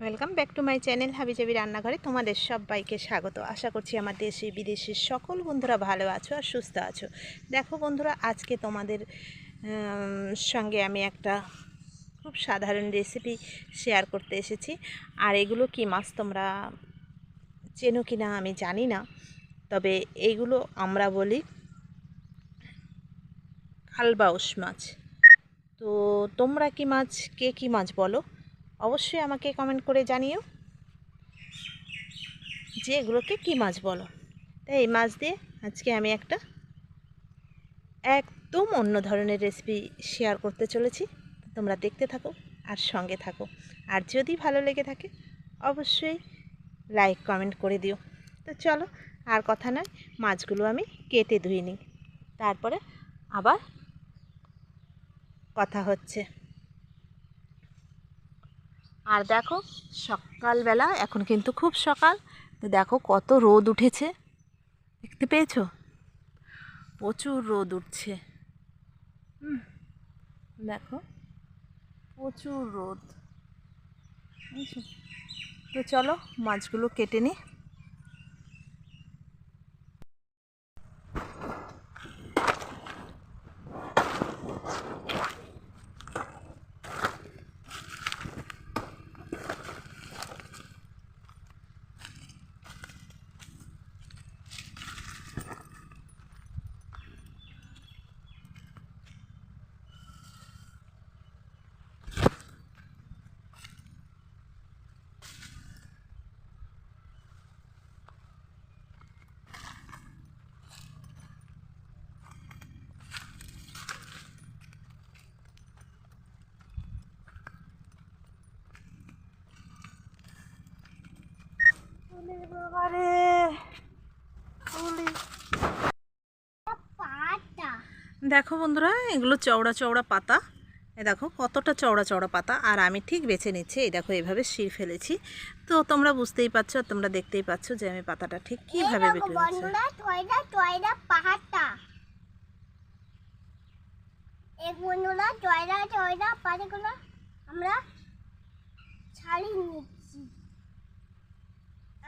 Welcome back to my channel হাবিজাবি রান্নাঘরে তোমাদের সবাইকে স্বাগত। আশা করছি আমার দেশে বিদেশের সকল বন্ধুরা ভালো আছো আর সুস্থ আছো। দেখো বন্ধুরা, আজকে তোমাদের সঙ্গে আমি একটা খুব সাধারণ রেসিপি শেয়ার করতে এসেছি। আর এগুলো কি মাছ তোমরা চেনো কি না আমি জানি না। তবে এইগুলো আমরা বলি খালবাউস মাছ। তো তোমরা কি মাছ, কে কি মাছ বলো? অবশ্যই আমাকে কমেন্ট করে জানিও যে এগুলোকে কী মাছ বলো। তাই এই মাছ দিয়ে আজকে আমি একটা একদম অন্য ধরনের রেসিপি শেয়ার করতে চলেছি। তোমরা দেখতে থাকো আর সঙ্গে থাকো। আর যদি ভালো লেগে থাকে, অবশ্যই লাইক কমেন্ট করে দিও। তো চলো, আর কথা নয়, মাছগুলো আমি কেটে ধুয়ে নিই। তারপরে আবার কথা হচ্ছে। আর দেখো, সকালবেলা, এখন কিন্তু খুব সকাল, তো দেখো কত রোদ উঠেছে। দেখতে পেয়েছ? প্রচুর রোদ উঠছে। দেখো, প্রচুর রোদ। তো চলো, মাছগুলো কেটে নিই দেখো বন্ধুরা এগুলো চওড়া চওড়া পাতা। এ দেখো কতটা চওড়া চওড়া পাতা। আর আমি ঠিক বেছে নিচ্ছি এই দেখো এভাবে শির ফেলেছি। তো তোমরা বুঝতেই পারছ তোমরা দেখতেই পাচ্ছ যে আমি পাতাটা ঠিক কীভাবে বিক্রি করছি বন্ধুরা টয়টা টয়টা পাহাড়টা এই বন্ধুরা টয়টা টয়টা পাতাগুলো আমরা ছাড়িয়ে নিচ্ছি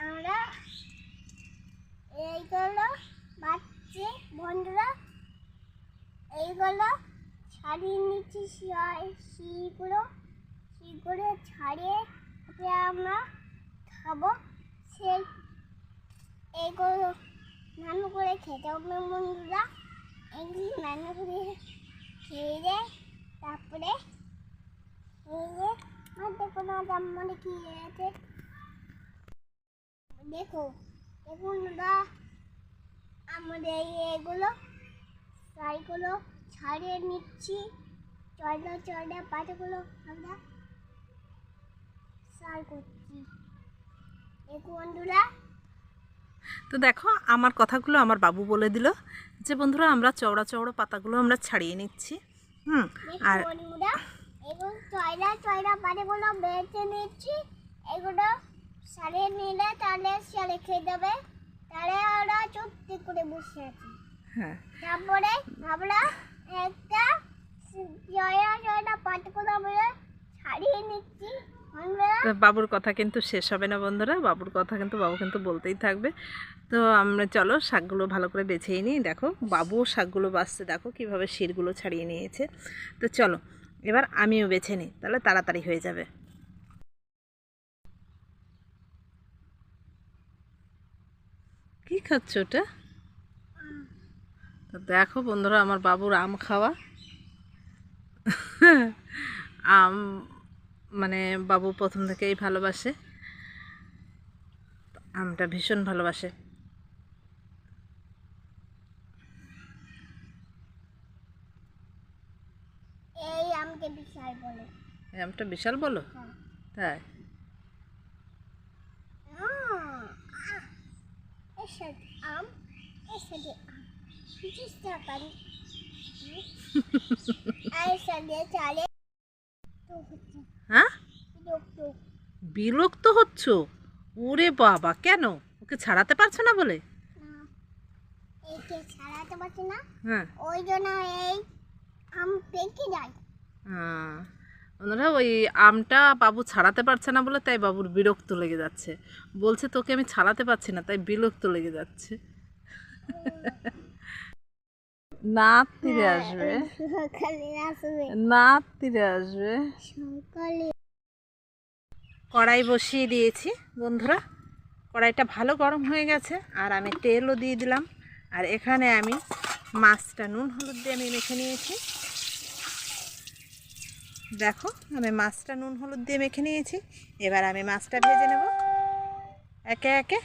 আমরা এইগুলো বাচ্চে, বন্ধুরা, এইগুলো ছাড়িয়ে নিচ্ছি শিগুলো শিগুলো ছাড়িয়ে আমরা খাব। সেই এইগুলো রান্না করে খেতে হবে, বন্ধুরা। এগুলি রান্না করে খেয়ে তারপরে খেয়ে আর দেখো না জাম্মানে কি আছে দেখো, দেখুন না আমাদের এই এগুলো ফ্রাইগুলো ছাড়িয়ে নিচ্ছি। চয়লা চয়লা পাতাগুলো আমরা ফ্রাই করছি। দেখো বন্ধুরা। তো দেখো আমার কথাগুলো আমার বাবু বলে দিল যে বন্ধুরা আমরা চওড়া চওড়া পাতাগুলো আমরা ছাড়িয়ে নিচ্ছি। হুম আর এগুলো চয়লা চয়লা পাতাগুলো বেছে নিচ্ছি। এগুলো সারিয়ে নিলে তাহলে সারে খেয়ে দেবে। তাহলে ওরা চুপটি করে বসে আছে। হ্যাঁ। তারপরে আমরা একটা জয়া জয়টা পাতগুলো আমরা ছাড়িয়ে নিচ্ছি। তো বাবুর কথা কিন্তু শেষ হবে না বন্ধুরা। বাবুর কথা কিন্তু বাবু কিন্তু বলতেই থাকবে। তো আমরা চলো শাকগুলো ভালো করে বেছেই নিই। দেখো বাবু শাকগুলো বাছছে দেখো কীভাবে শিরগুলো ছাড়িয়ে নিয়েছে। তো চলো এবার আমিও বেছে নিই। তাহলে তাড়াতাড়ি হয়ে যাবে। কি খাচ্ছ ওটা? তো দেখো বন্ধুরা আমার বাবুর আম খাওয়া। আম মানে বাবু প্রথম থেকেই ভালোবাসে। আমটা ভীষণ ভালোবাসে। এই আমটা বিশাল বলো? হ্যাঁ। তাই? এর সাথে আম এর সাথে আম চেষ্টা করি এর সাথে চালে হ্যাঁ বিরক্ত হচ্ছ? ওরে বাবা কেন? ওকে ছাড়াতে পারছ না বলে? না। এইকে ছাড়াতে পারছি না। হ্যাঁ। ওই জন্য এই আম পেকে যায়। আহ, বন্ধুরা ওই আমটা বাবু ছাড়াতে পারছে না বলে তাই বাবুর বিরক্ত লেগে যাচ্ছে। বলছে তোকে আমি ছাড়াতে পারছি না তাই বিরক্ত লেগে যাচ্ছে। নাত তীরে আসবে। আসবে। তীরে আসবে। সকালে। কড়াই বসিয়ে দিয়েছি বন্ধুরা। কড়াইটা ভালো গরম হয়ে গেছে আর আমি তেলও দিয়ে দিলাম। আর এখানে আমি মাছটা নুন হলুদ দিয়ে আমি মেখে নিয়েছি। দেখো, আমি মাছটা নুন, হলুদ দিয়ে মেখে নিয়েছি। এবার আমি মাছটা ভেজে নেব। একে একে।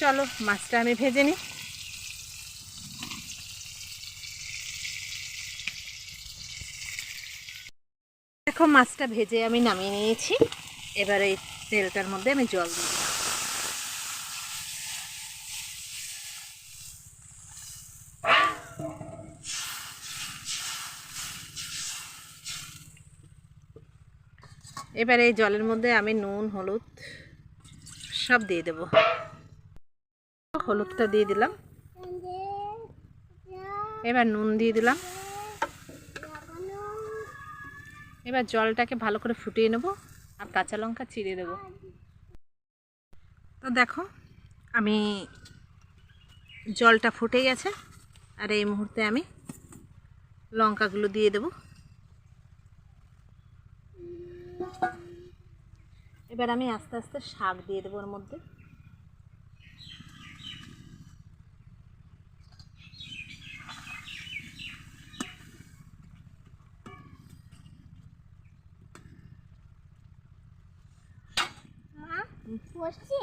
চলো, মাছটা আমি ভেজে নিই। দেখো, মাছটা ভেজে আমি নামিয়ে নিয়েছি। এবার এই তেলটার মধ্যে আমি জল দিই এবার এই জলের মধ্যে আমি নুন, হলুদ সব দিয়ে দেব। হলুদটা দিয়ে দিলাম। এবার নুন দিয়ে দিলাম। এবার জলটাকে ভালো করে ফুটিয়ে নেব আর কাঁচা লঙ্কা চিড়ে দেব। তো দেখো, আমি জলটা ফুটে গেছে আর এই মুহূর্তে আমি লঙ্কাগুলো দিয়ে দেব। এবার আমি আস্তে আস্তে শাক দিয়ে দেবো ওর মধ্যে মা হচ্ছে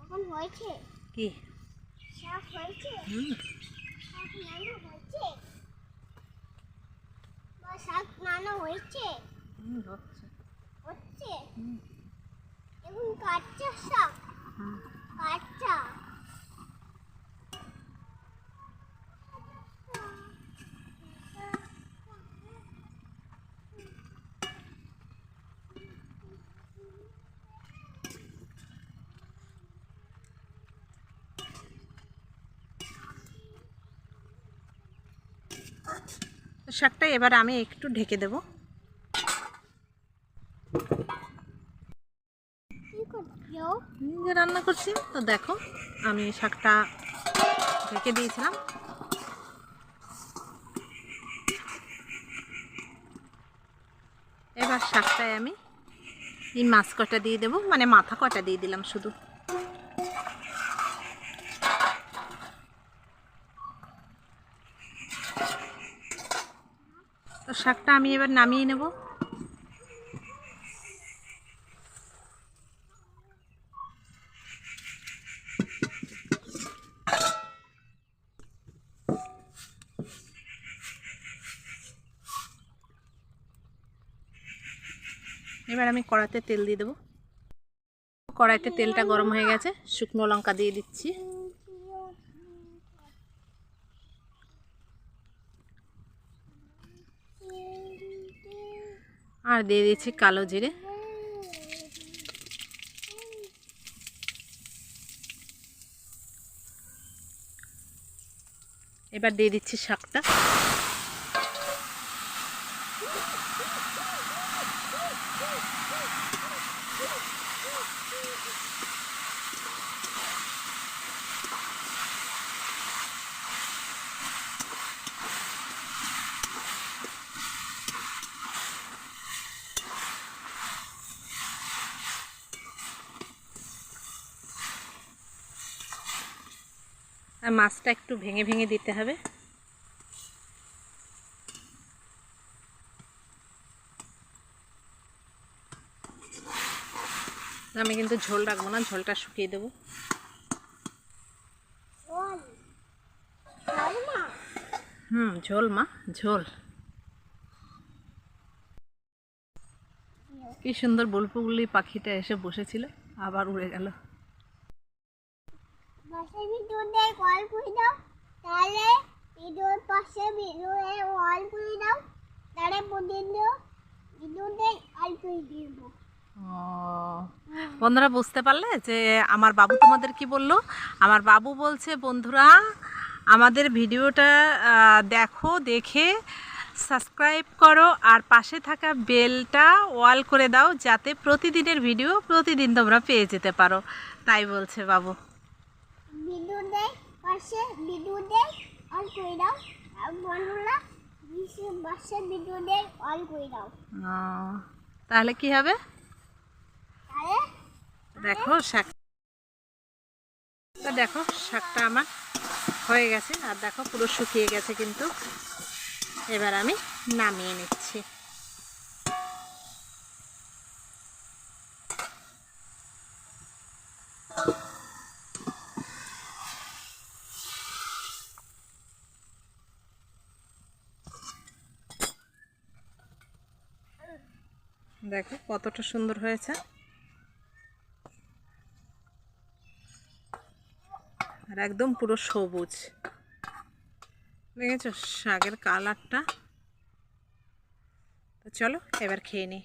এখন হয়েছে? কি? শাক হয়েছে? শাক নানো হয়েছে? হচ্ছে। এখন কাটছে শাক হুম। কাঁচা তো শাকটা এবার আমি একটু ঢেকে দেব। রান্না করছি, তো দেখো আমি শাকটা ঢেকে দিয়েছিলাম। এবার শাকটায় আমি এই মাছ কটা দিয়ে দেবো মানে মাথা কটা দিয়ে দিলাম শুধু। তো শাকটা আমি এবার নামিয়ে নেব। এবার আমি কড়াতে তেল দিয়ে দেবো। কড়াইতে তেলটা গরম হয়ে গেছে, শুকনো লঙ্কা দিয়ে দিচ্ছি। আর দিয়ে দিয়েছি কালো জিরে। এবার দিয়ে দিচ্ছি শাকটা। আর মাছটা একটু ভেঙে ভেঙে দিতে হবে। আমি কিন্তু ঝোল রাখব না, ঝোলটা শুকিয়ে দেবো। হুম, ঝোল মা, ঝোল। কি সুন্দর বুলপুগুলি পাখিটা এসে বসেছিল, আবার উড়ে গেল। ভিডিওতে কল দাও। তাহলে পাশে ভিডিওতে অল করে দাও। তাহলে প্রতিদিন ভিডিওতে অল দিব। বন্ধুরা বুঝতে পারলে যে আমার বাবু তোমাদের কি বলল? আমার বাবু বলছে, বন্ধুরা, আমাদের ভিডিওটা দেখো, দেখে সাবস্ক্রাইব করো আর পাশে থাকা বেলটা ওয়াল করে দাও যাতে প্রতিদিনের ভিডিও প্রতিদিন তোমরা পেয়ে যেতে পারো। তাই বলছে বাবু। ভিডিওতে পাশে ভিডিওতে অল করে দাও। আর বন্ধুরা পাশে ভিডিওতে অল করে দাও। তাহলে কি হবে? দেখো শাক তো দেখো শাকটা আমার হয়ে গেছে। আর দেখো পুরো শুকিয়ে গেছে কিন্তু। এবার আমি নামিয়ে নিচ্ছি। দেখো কতটা সুন্দর হয়েছে। আর একদম পুরো সবুজ। দেখেছ শাকের কালারটা? তো চলো, এবার খেয়ে নিই।